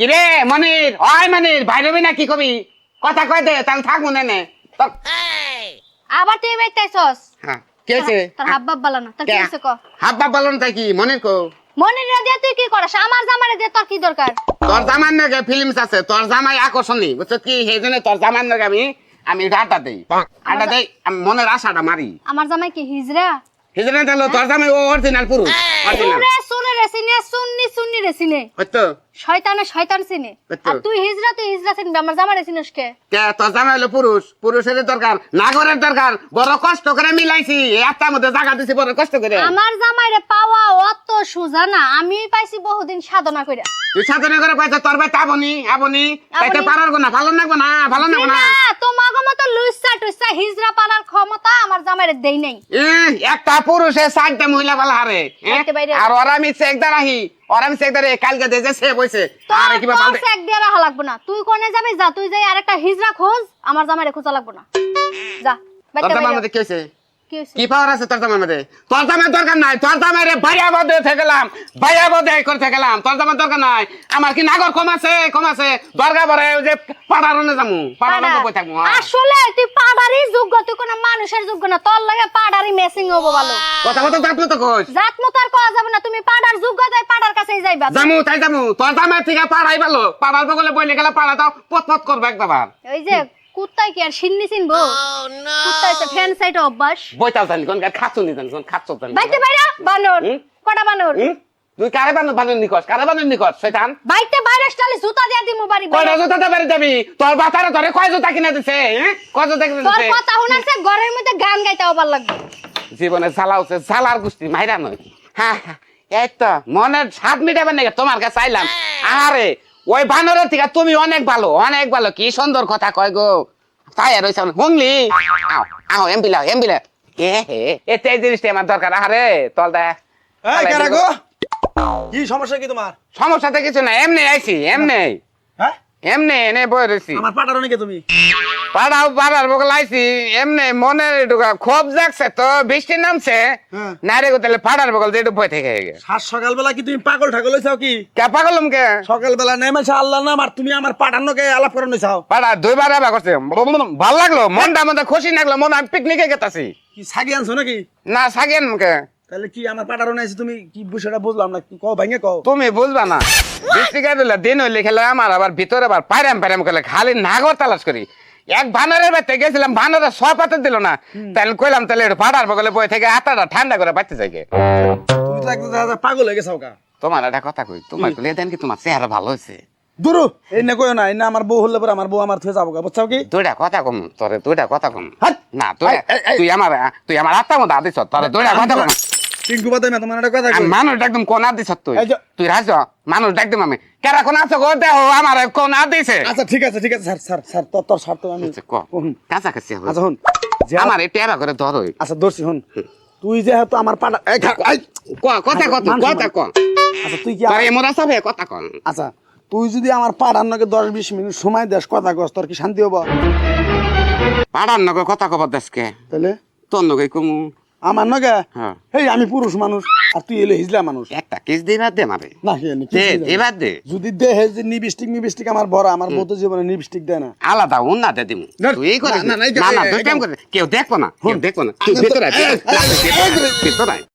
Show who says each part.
Speaker 1: কিরে মনির? হয় মনির ভাই রবি না কি কবি? কথা কয় দে তাহলে থাক মনে নে।
Speaker 2: আবার তুই বাইতাইছস
Speaker 1: হ্যাঁ কে আছে
Speaker 2: তোর হাব বাপ বালা না। তোর কি হইছে ক?
Speaker 1: হাব্বা বলন তাই কি? মনির কো?
Speaker 2: মনির রে দিয়ে তুই কি করস? আমার জামারে দিয়ে তোর কি দরকার?
Speaker 1: তোর জামার নাকি ফিল্মস আছে তোর জামাই আকর্ষণী। বুঝছ কি? সেই জন্য তোর জামার নাকি আমি আমি আড্ডা দেই। আড্ডা দেই মনের আশাটা মারি।
Speaker 2: আমার জামাই কি হিজরা?
Speaker 1: সেই তাহলে তোর জামাই ও অরিজিনাল পুরুষ। অরিজিনাল
Speaker 2: রে সুন্নি সুন্নি রে শয়তানে শয়তান সিনে। আর তুই হিজরা তুই হিজরা চিনবি আমার চিনিস কে
Speaker 1: কে? তোর জামাই হলো পুরুষ। পুরুষের দরকার নাগরের দরকার। বড় কষ্ট করে মিলাইছি এই মধ্যে জায়গা দিছি বড় কষ্ট করে।
Speaker 2: আমার জামাইরে পাওয়া অত সোজা না আমি পাইছি বহুদিন সাধনা কইরা।
Speaker 1: তুই সাধনা করে পাইছ তোর ভাই আবনি আবনি তাইতে। পারার না ভালো লাগবো না ভালো লাগবো না।
Speaker 2: মতো লুইসা টুইসা হিজরা পালার ক্ষমতা আমার জামাইরে দেই নাই।
Speaker 1: একটা পুরুষে চারটা মহিলা পালা হারে
Speaker 2: বাইরে।
Speaker 1: আর ওরা আমি চেকদার আহি ওরা আমি চেকদার কালকে দে যে সে বইছে আর
Speaker 2: কি
Speaker 1: পাল্টে
Speaker 2: চেক দিয়ে রাখা লাগবে না। তুই কোনে যাবি? যা তুই যাই আরেকটা হিজরা খোঁজ আমার জামাইরে খোঁজা লাগবে না। যা বাইতে
Speaker 1: মধ্যে কি পাওয়ার আছে তোর জামার মধ্যে? তোর জামার দরকার নাই। তোর জামাই রে ভাইয়া বদে গেলাম ভাইয়া বদে করতে গেলাম তোর জামার দরকার নাই। আমার কি নাগর কম আছে? কম আছে। দরকার পরে ওই যে পাড়ারনে যামু। পাড়ার
Speaker 2: পাড়া।
Speaker 1: বই থাকব হ্যাঁ।
Speaker 2: আসলে তুই পাড়ারই যোগ্য তুই কোনো মানুষের যোগ্য না। তোর লাগে পাড়ারই মেসিং হব ভালো।
Speaker 1: কথা কথা জাতলো তো কোচ
Speaker 2: জাত মতো আর কওয়া যাবে না। তুমি পাড়ার যোগ্য তাই পাড়ার কাছেই যাইবা।
Speaker 1: জামু তাই জামু তোর জামাই থেকে পাড়াই ভালো। পাড়ার বগলে বইলে গেলে পাড়া দাও পথ পথ করবে একবার
Speaker 2: ওই যে কুত্তাই কি আর সিন্নি চিনবো? কুত্তাই তো ফ্যান সাইড অভ্যাস।
Speaker 1: বইতাল জানি কোন খাচ্ছ নি জানি কোন খাচ্ছ জানি।
Speaker 2: বাইতে বাইরা বানর। কটা বানর?
Speaker 1: তুই কারে বানর? বানর নিকস কারে বানর নিকস? শয়তান।
Speaker 2: বাইতে বাইরে স্টাইলে জুতা দিয়া দিমু বাড়ি
Speaker 1: কয়
Speaker 2: বাইরে।
Speaker 1: জুতা বাড়ি যাবি? তোর বাতারে তোরে কয় জুতা কিনে দিছে হ্যাঁ? কয় জুতা কিনে
Speaker 2: তোর কথা শুনাছে ঘরের মধ্যে গান গাইতে আবার লাগবে।
Speaker 1: জীবনে চালাওছে চালার গোষ্ঠী মাইরা নয়। হ্যাঁ হ্যাঁ, এই তো মনের স্বাদ মিটাবেন নাকি তোমার কাছে চাইলাম আরে ওই বানরের থেকে তুমি অনেক ভালো অনেক ভালো। কি সুন্দর কথা কয় গো। তাই আর রয়েছে হুংলি আও আও এমবিলা এমবিলা এ হে এতে এই জিনিসটা আমার দরকার। আরে তল দা।
Speaker 3: এই কারা গো? কি সমস্যা কি তোমার?
Speaker 1: সমস্যাতে কিছু না এমনি আইছি এমনি। এমনি এনে বই রয়েছি
Speaker 3: আমার নাকি তুমি?
Speaker 1: পাড়াও পাড়ার বগল আইছি এমনি মনে ঢুকা খুব জাগছে তো বৃষ্টি নামছে।
Speaker 3: হ্যাঁ।
Speaker 1: নারে তাহলে পাড়ার দিয়ে একটু বই থেকে গে
Speaker 3: সাত সকালবেলা কি তুমি পাগল ঠাগল হইছাও কি?
Speaker 1: কে পাগলম কে
Speaker 3: সকালবেলা নেমেছে আল্লাহ নাম আর তুমি আমার পাটানোকে আলাপ করে নিছাও
Speaker 1: পাড়া দুইবার আবার করছে। ভালো লাগল? মনটা মধ্যে খুশি লাগল মনে আমি পিকনিকে গেতাছি।
Speaker 3: কি সাগি আনছো নাকি?
Speaker 1: না সাগেন কে
Speaker 3: তাহলে কি আমার পাটারো নাইছে তুমি কি বিষয়টা বুঝলাম না? কি কও ভাঙে কও?
Speaker 1: তুমি বুঝবা না। বৃষ্টি দিলে দিন হইলে খেলে আমার আবার ভিতরে আবার পাইরাম পাইরাম করলে খালি নাগর তালাশ করি। এক বানরের বাড়িতে গেছিলাম বানরের সব পাতে দিল না। তাহলে কইলাম তাহলে একটু পাড়ার বগলে বই থেকে আটাটা ঠান্ডা করে বাড়তে যাই
Speaker 3: তুমি তো একদম পাগল হয়ে গেছাও কা
Speaker 1: তোমার একটা কথা কই তোমার কইলে দেন কি তোমার চেহারা ভালো হয়েছে
Speaker 3: দুরু এই না কইও না এই না আমার বউ হলে পরে আমার বউ আমার থুয়ে যাব গা বুঝছাও কি?
Speaker 1: দুইটা কথা কম তোরে দুইটা কথা কম! না তুই আমার তুই আমার আত্মার মধ্যে আদিস তোরে দুইটা কথা কম।
Speaker 3: টিঙ্কু বাদে তোমার একটা কথা কই?
Speaker 1: মানুষ একদম কোন তুই। তুই রাজ মানুষ একদম আমি। কেরা কোন আছো গো? আমার কোন
Speaker 3: আচ্ছা ঠিক আছে ঠিক আছে স্যার স্যার স্যার তোর তোর স্বার্থ আমি
Speaker 1: ক। কাছাকাছি হবে।
Speaker 3: আচ্ছা হুন।
Speaker 1: আমার এই টেরা করে ধরো
Speaker 3: আচ্ছা হুন। তুই যেহেতু আমার পাটা
Speaker 1: কথা
Speaker 3: আচ্ছা তুই কি
Speaker 1: কথা কন
Speaker 3: আচ্ছা তুই যদি আমার পাড়ার নাকি দশ বিশ মিনিট সময় দেস কথা কস তোর কি শান্তি হব?
Speaker 1: পাড়ার নগে কথা কব দেশকে।
Speaker 3: তাহলে
Speaker 1: তোর নগে কমু
Speaker 3: আমার নগে?
Speaker 1: হ্যাঁ।
Speaker 3: হেই আমি পুরুষ মানুষ আর তুই এলে হিজলা মানুষ।
Speaker 1: একটা কেস কিস না দে মারে।
Speaker 3: না হে নি,
Speaker 1: দে
Speaker 3: না।
Speaker 1: এবার দে।
Speaker 3: যদি দেহে যে নিবিষ্টিক নিবিষ্টিক আমার বড় আমার বউ তো জীবনে নিবিষ্টিক দেয় না।
Speaker 1: আলাদা উন্না দে দিমু।
Speaker 3: না,
Speaker 1: তুই এই করে
Speaker 3: না, না, না,
Speaker 1: না না তুই
Speaker 3: এই-
Speaker 1: করে কেউ দেখব না কেউ দেখব না। তুই ভেতরে আয়, ভেতরে আয়।